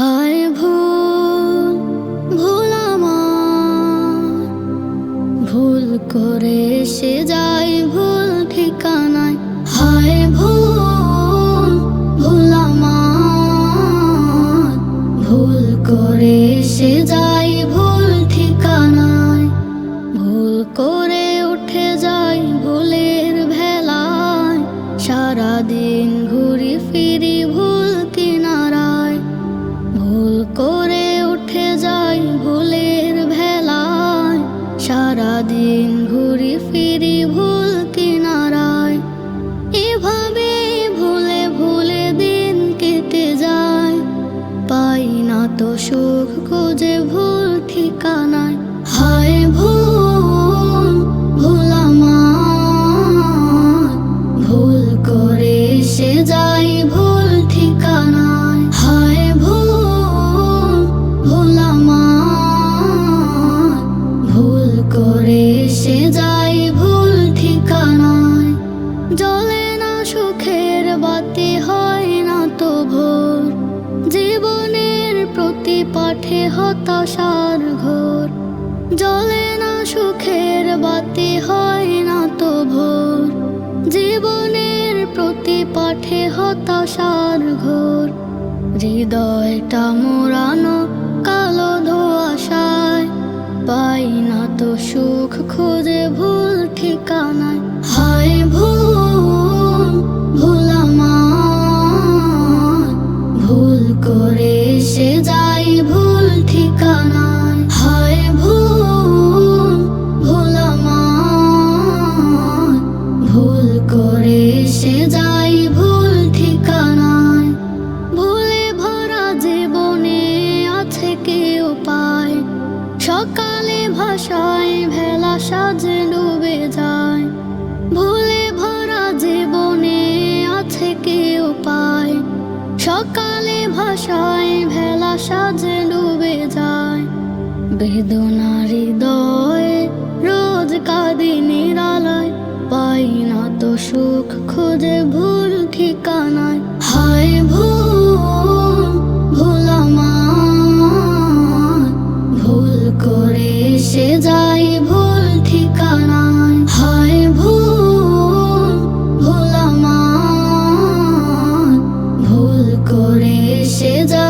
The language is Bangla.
ভুল ভুল করে সে যায় ভুল ঠিকানায়। হায় ভুল করে সে যায় ভুল ঠিকানায়। ভুল করে উঠে যাই ভুলের ভেলায়। সারাদিন ঘুরি ফিরি ভুল সারাদিন ঘুরি ফিরি ভুল কিনারায়। এভাবে ভুলে ভুলে দিন কেটে যায়। পাই না তো সুখ খুঁজে ভুল করে সে যাই ভুল ঠিকানায়। জ্বলে না সুখের বাতি, হয় না তো ভোর জীবনের প্রতি পাঠে হতাশার ঘোর। জ্বলে না সুখের বাতি, হয় না তো ভোর। জীবনের প্রতি পাঠে হতাশার ঘোর। হৃদয়টা মোড়ানো করে সে যাই ভুল ঠিকানায়। হায় ভুল ভুল ভুল করে সে যাই ভুল ঠিকানায়। ভুলে ভরা জীবনে আছে কি উপায় সকালে ভাষায় ভেলা সকালে ভাষায় ভেলা সাজে ডুবে যায়। বেদনার হৃদয় রোজ কাঁদি নিরালয়। পাই না তো সুখ, খুঁজে ভুল ঠিকানায়। হায় ভুল ভুল আমার। ভুল করে সে যায় ভুল ঠিকানা his eyes.